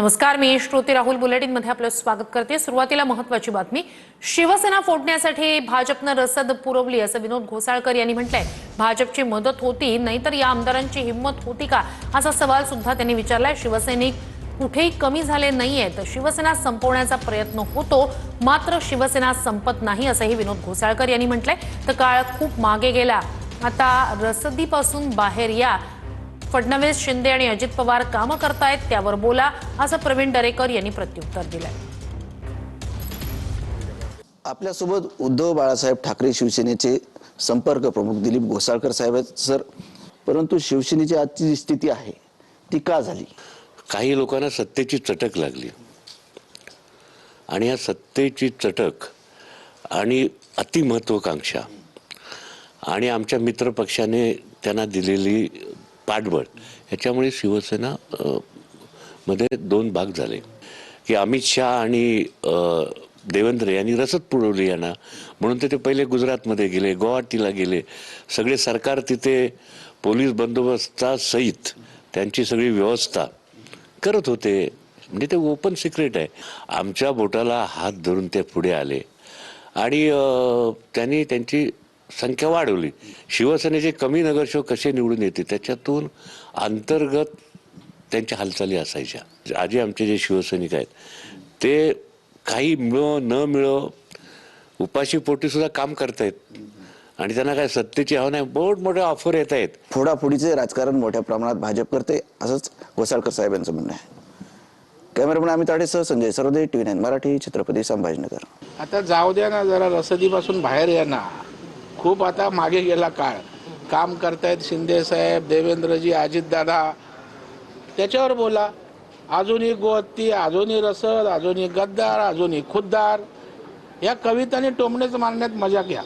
नमस्कार मी श्रोती राहुल बुलेटिनमध्ये आपलं स्वागत करते. सुरुवातीला महत्वाची बातमी. शिवसेना फोडण्यासाठी भाजपनं रसद पुरवली असं विनोद घोसाळकर यांनी म्हटलंय. भाजपची मदत होती नाहीतर या आमदारांची हिंमत होती का? असा सवाल सुद्धा त्यांनी विचारलाय. शिवसैनिक कुठेही कमी झाले नाहीयेत शिवसेना संपवण्याचा प्रयत्न होतो. मात्र शिवसेना संपत नाही असंही विनोद घोसाळकर यांनी म्हटलंय. तर काळ खूप मागे गेला. आता रसदीपासून बाहेर या. फडणवीस शिंदे आणि अजित पवार कामं करतायत त्यावर बोला असं प्रवीण दरेकर यांनी प्रत्युत्तर दिलंय. आपल्यासोबत उद्धव बाळासाहेब ठाकरे शिवसेनेचे संपर्क प्रमुख दिलीप घोसाळकर साहेब आहेत सर. परंतु शिवसेनेची आजची जी स्थिती आहे ती का झाली? काही लोकांना सत्तेची चटक लागली. आणि या सत्तेची चटक आणि अतिमहत्वाकांक्षा आणि आमच्या मित्रपक्षाने त्यांना दिलेली पाठबळ. ह्याच्यामुळे शिवसेना मध्ये दोन भाग झाले. की अमित शहा आणि देवेंद्र यांनी रसद पुरवली यांना. म्हणून ते ते पहिले गुजरातमध्ये गेले गुवाहाटीला गेले. सगळे सरकार तिथे पोलीस बंदोबस्ता सहित त्यांची सगळी व्यवस्था करत होते. म्हणजे ते ओपन सिक्रेट आहे. आमच्या बोटाला हात धरून ते पुढे आले. आणि त्यांनी त्यांची संख्या वाढवली. शिवसेनेचे कमी नगरसेवक कसे निवडून येते त्याच्यातून अंतर्गत त्यांच्या हालचाली असायच्या. आजी आमचे जे शिवसैनिक आहेत ते काही मिळो न मिळो उपाशी पोटी सुद्धा काम करतायत. आणि त्यांना काय सत्तेची हवा नाही मोठमोठ्या ऑफर येत आहेत. फोडाफोडीचे राजकारण मोठ्या प्रमाणात भाजप करते असंच घोसाळकर साहेब यांचं म्हणणं आहे. कॅमेरामॅन अमित ताडेसह संजय सरोदे टीव्ही नाईन मराठी छत्रपती संभाजीनगर. आता जाऊ द्या ना जरा रसदीपासून बाहेर या ना. खूप आता मागे गेला काळ. काम करतायत शिंदे साहेब देवेंद्रजी अजितदादा. त्याच्यावर बोला. अजूनही गोहत्ती अजूनही रसद अजूनही गद्दार अजूनही खुद्दार. या कवितांनी टोमणेच मारण्यात मजा घ्या.